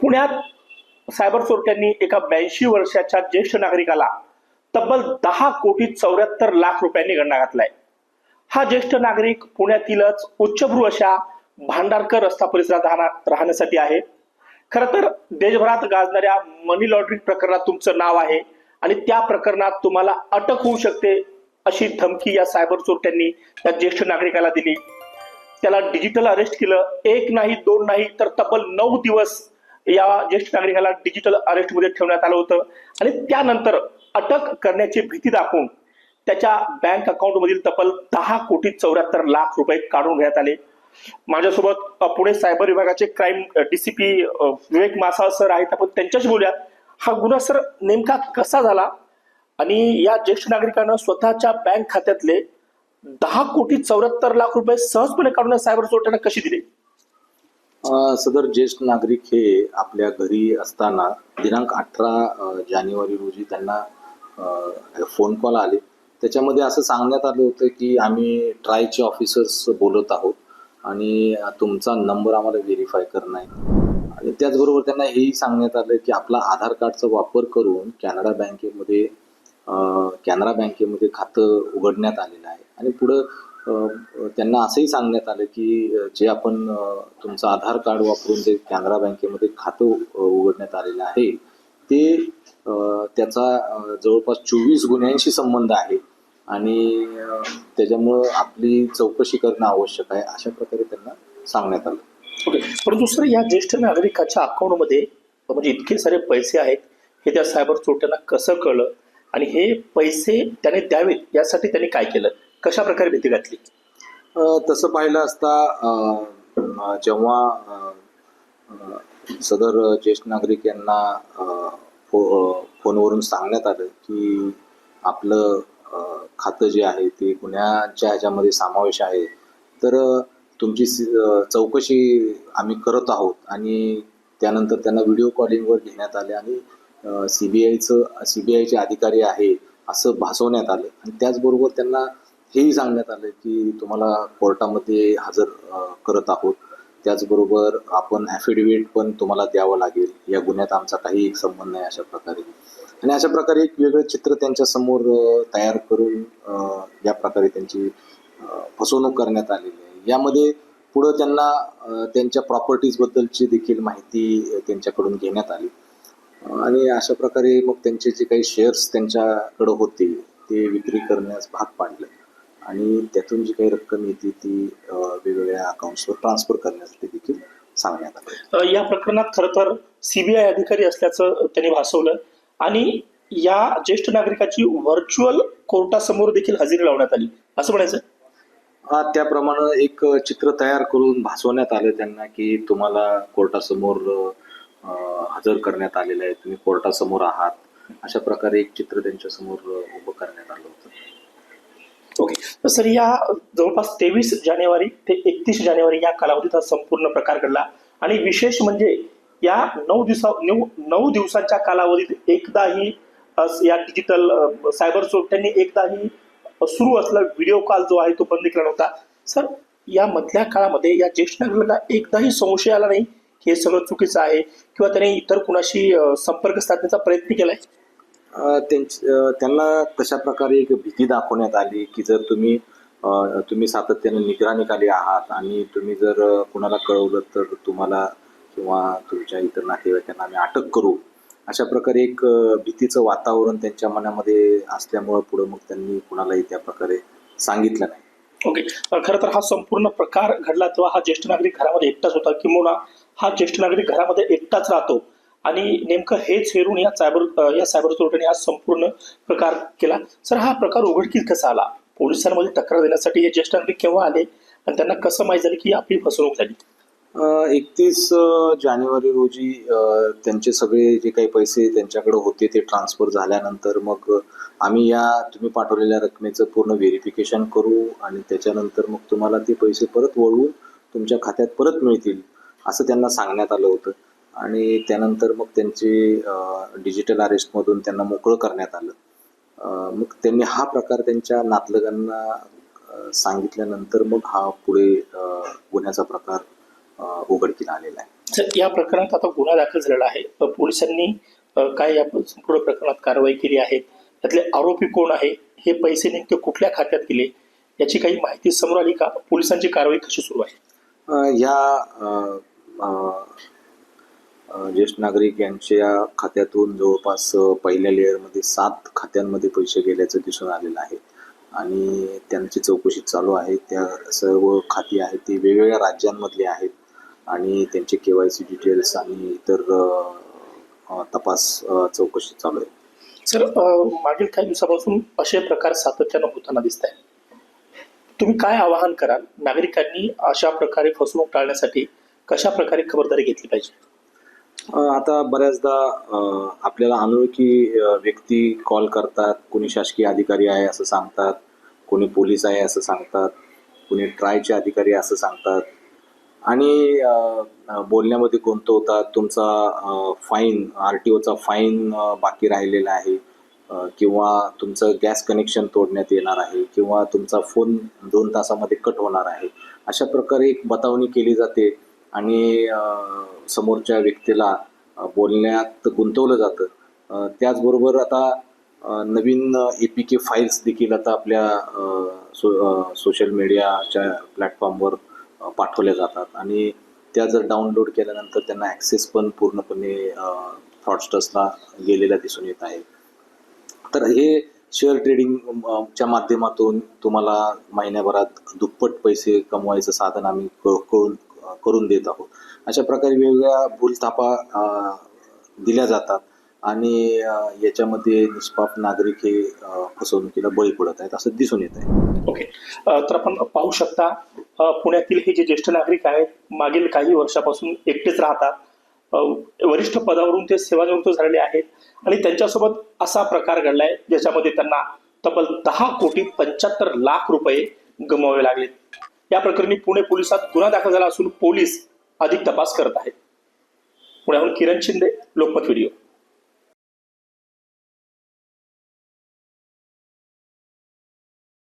पुण्यात सायबर चोरट्यांनी एका ब्याऐंशी वर्षाच्या ज्येष्ठ नागरिकाला तब्बल दहा कोटी चौऱ्याहत्तर लाख रुपयांनी गणना घातलाय. हा ज्येष्ठ नागरिक पुण्यातीलच उच्चभ्रू अशा भांडारकर रस्ता परिसरात राहण्यासाठी आहे. खर तर देशभरात गाजणाऱ्या मनी लॉन्ड्रिंग प्रकरणात तुमचं नाव आहे आणि त्या प्रकरणात तुम्हाला अटक होऊ शकते अशी धमकी या सायबर चोरट्यांनी त्या ज्येष्ठ नागरिकाला दिली. त्याला डिजिटल अरेस्ट केलं एक नाही दोन नाही तर तब्बल नऊ दिवस या ज्येष्ठ नागरिकाला डिजिटल अरेस्टमध्ये ठेवण्यात आलं होतं. आणि त्यानंतर अटक करण्याची भीती दाखवून त्याच्या बँक अकाउंटमधील तब्बल दहा कोटी चौऱ्याहत्तर लाख रुपये काढून घेण्यात आले. माझ्यासोबत पुणे सायबर विभागाचे crime DCP Vivek Masal sir आहेत. आपण त्यांच्याशी बोलूया हा गुन्हा सर नेमका कसा झाला? आणि या ज्येष्ठ नागरिकानं स्वतःच्या बँक खात्यातले दहा कोटी चौऱ्याहत्तर लाख रुपये सहजपणे काढून सायबर चोरट्यांना कशी दिले? सदर ज्येष्ठ नागरिक हे आपल्या घरी असताना दिनांक अठरा जानेवारी रोजी त्यांना फोन कॉल आले. त्याच्यामध्ये असं सांगण्यात आलं होतं की आम्ही ट्रायचे ऑफिसर्स बोलत आहोत आणि तुमचा नंबर आम्हाला व्हेरीफाय करणं आहे. आणि त्याचबरोबर त्यांना हेही सांगण्यात आलं की आपला आधार कार्डचा वापर करून कॅनडा बँकेमध्ये कॅनरा बँकेमध्ये खातं उघडण्यात आलेलं आहे. आणि पुढं त्यांना असंही सांगण्यात आलं की जे आपण तुमचं आधार कार्ड वापरून जे कॅनरा बँकेमध्ये खातं उघडण्यात आलेलं आहे ते त्याचा जवळपास चोवीस गुन्ह्यांशी संबंध आहे. आणि त्याच्यामुळं आपली चौकशी करणं आवश्यक आहे अशा प्रकारे त्यांना सांगण्यात आलं. ओके. परंतु सर या ज्येष्ठ नागरिकाच्या अकाउंटमध्ये म्हणजे इतके सारे पैसे आहेत हे त्या सायबर चोरट्यांना कसं कळलं? आणि हे पैसे त्याने द्यावेत यासाठी त्यांनी काय केलं? कशा प्रकारे भीती घातली? तसं पाहिलं असता जेव्हा सदर ज्येष्ठ नागरिक यांना फो फोनवरून सांगण्यात आलं की आपलं खातं जे आहे ते गुन्ह्याच्या ह्याच्यामध्ये समावेश आहे. तर तुमची चौकशी आम्ही करत आहोत आणि त्यानंतर त्यांना व्हिडिओ कॉलिंगवर घेण्यात आले आणि सी बी आयचं सी बी आयचे अधिकारी आहे असं भासवण्यात आलं. आणि त्याचबरोबर त्यांना हेही सांगण्यात आलं की तुम्हाला कोर्टामध्ये हजर करत आहोत. त्याचबरोबर आपण ॲफिडेविट पण तुम्हाला द्यावं लागेल. या गुन्ह्यात आमचा काही एक संबंध नाही अशा प्रकारे. आणि अशा प्रकारे एक वेगळं चित्र त्यांच्यासमोर तयार करून या प्रकारे त्यांची फसवणूक करण्यात आलेली आहे. यामध्ये पुढं त्यांना त्यांच्या प्रॉपर्टीजबद्दलची देखील माहिती त्यांच्याकडून घेण्यात आली. आणि अशा प्रकारे मग त्यांचे जे काही शेअर्स त्यांच्याकडं होते ते विक्री करण्यास भाग पाडलं. आणि त्यातून जी काही रक्कम येते ती वेगवेगळ्या अकाउंट्सवर ट्रान्सफर करण्यासाठी देखील सांगण्यात आलं. या प्रकरणात खरं तर सीबीआय अधिकारी असल्याचं त्यांनी भासवलं आणि या ज्येष्ठ नागरिकाची व्हर्च्युअल कोर्टासमोर देखील हजेरी लावण्यात आली. असं म्हणायचं हा त्याप्रमाणे एक चित्र तयार करून भासवण्यात आलं त्यांना की तुम्हाला कोर्टासमोर हजर करण्यात आलेलं आहे. तुम्ही कोर्टासमोर आहात. अशा प्रकारे एक चित्र त्यांच्यासमोर उभं करण्यात आलं ओके तर सर या जवळपास तेवीस जानेवारी ते एकतीस जानेवारी या कालावधीत हा संपूर्ण प्रकार घडला. आणि विशेष म्हणजे या नऊ दिवसा नऊ नऊ दिवसांच्या कालावधीत एकदाही या डिजिटल सायबर चोरट्यांनी एकदाही सुरू असला व्हिडिओ कॉल जो आहे तो बंद केला नव्हता. सर या मधल्या काळामध्ये या ज्येष्ठ नागरिकांना एकदाही संशय आला नाही हे सगळं चुकीचं आहे किंवा त्याने इतर कुणाशी संपर्क साधण्याचा प्रयत्न केलाय? त्यांच त्यांना कशा प्रकारे एक भीती दाखवण्यात आली की जर तुम्ही तुम्ही सातत्याने निगराणीखाली आहात आणि तुम्ही जर कुणाला कळवलं तर तुम्हाला किंवा तुमच्या इतर नातेवाईकांना आम्ही अटक करू अशा प्रकारे एक भीतीचं वातावरण त्यांच्या मनामध्ये असल्यामुळं पुढं मग त्यांनी कुणालाही त्या प्रकारे सांगितलं नाही. ओके. खरं तर हा संपूर्ण प्रकार घडला तेव्हा हा ज्येष्ठ नागरिक घरामध्ये एकटाच होता. किंवा हा ज्येष्ठ नागरिक घरामध्ये एकटाच राहतो. आणि नेमकं हेच हेरून या सायबर या सायबर चोरट्याने हा संपूर्ण प्रकार केला. सर हा प्रकार उघडकीस कसा आला? पोलिसांमध्ये तक्रार देण्यासाठी हे ज्येष्ठ नागरिक केव्हा आले? आणि त्यांना कसं माहीत झालं की आपली फसवणूक झाली? एकतीस जानेवारी रोजी त्यांचे सगळे जे काही पैसे त्यांच्याकडे होते ते ट्रान्सफर झाल्यानंतर मग आम्ही या तुम्ही पाठवलेल्या रकमेचं पूर्ण व्हेरिफिकेशन करू आणि त्याच्यानंतर मग तुम्हाला ते पैसे परत वळवून तुमच्या खात्यात परत मिळतील असं त्यांना सांगण्यात आलं होतं. आणि त्यानंतर मग त्यांचे डिजिटल अरेस्टमधून त्यांना मोकळं करण्यात आलं. मग त्यांनी हा प्रकार त्यांच्या नातलगांना सांगितल्यानंतर मग हा पुढे गुन्ह्याचा प्रकार उघडकीला आलेला आहे. तर या प्रकरणात आता गुन्हा दाखल झालेला आहे. पोलिसांनी काय या संपूर्ण प्रकरणात कारवाई केली आहे? त्यातले आरोपी कोण आहे? हे पैसे नेमके कुठल्या खात्यात गेले? याची काही माहिती समोर आली का? पोलिसांची कारवाई कशी सुरू आहे? या ज्येष्ठ नागरिक यांच्या खात्यातून जवळपास पहिल्या लेअरमध्ये सात खात्यांमध्ये पैसे गेल्याचं दिसून आलेलं आहे. आणि त्यांची चौकशी चालू आहे. त्या सर्व खाती आहेत ती वेगवेगळ्या राज्यांमधली आहेत. आणि त्यांचे के वाय सी डिटेल्स आणि इतर तपास चौकशी चालू आहे. सर मागील काही दिवसापासून असे प्रकार सातत्यानं होताना दिसत आहे तुम्ही काय आवाहन कराल? नागरिकांनी अशा प्रकारे फसवणूक टाळण्यासाठी कशा प्रकारे खबरदारी घेतली पाहिजे? आता बऱ्याचदा आपल्याला अनोळखी व्यक्ती कॉल करतात. कोणी शासकीय अधिकारी आहे असं सांगतात. कोणी पोलीस आहे असं सांगतात. कोणी ट्रायचे अधिकारी असं सांगतात. आणि बोलण्यामध्ये कोणतं बोलण्यामध्ये गुंतवतात. तुमचा फाईन आर टी ओचा फाईन बाकी राहिलेला आहे. किंवा तुमचं गॅस कनेक्शन तोडण्यात येणार आहे. किंवा तुमचा फोन दोन तासामध्ये कट होणार आहे. अशा प्रकारे एक बतावणी केली जाते. आणि समोरच्या व्यक्तीला बोलण्यात गुंतवलं जातं. त्याचबरोबर आता नवीन ए पी के फाईल्स देखील आता आपल्या सो सोशल मीडियाच्या प्लॅटफॉर्मवर पाठवल्या जातात. आणि त्या जर डाउनलोड केल्यानंतर त्यांना ॲक्सेस पण पूर्णपणे फ्रॉडस्टर्सला गेलेला दिसून येत आहे. तर हे शेअर ट्रेडिंग च्या माध्यमातून तुम्हाला महिन्याभरात दुप्पट पैसे कमवायचं साधन आम्ही क- करून देत आहोत. अशा प्रकारे वेगवेगळ्या भूलथापा दिल्या जातात आणि याच्यामध्ये निष्पाप नागरिक हे फसवणुकीला बळी पडत आहेत असं दिसून येत आहे. ओके. तर आपण पाहू शकता पुण्यातील हे जे ज्येष्ठ नागरिक आहेत मागील काही वर्षापासून एकटेच राहतात. वरिष्ठ पदावरून ते सेवानिवृत्त झालेले आहेत आणि त्यांच्यासोबत असा प्रकार घडलाय ज्याच्यामध्ये त्यांना तब्बल दहा कोटी पंच्याहत्तर लाख रुपये गमवावे लागलेत या प्रकरणी पुणे पोलिसात गुन्हा दाखल झाला असून पोलीस अधिक तपास करत आहेत. पुण्याहून किरण शिंदे लोकमत व्हिडिओ.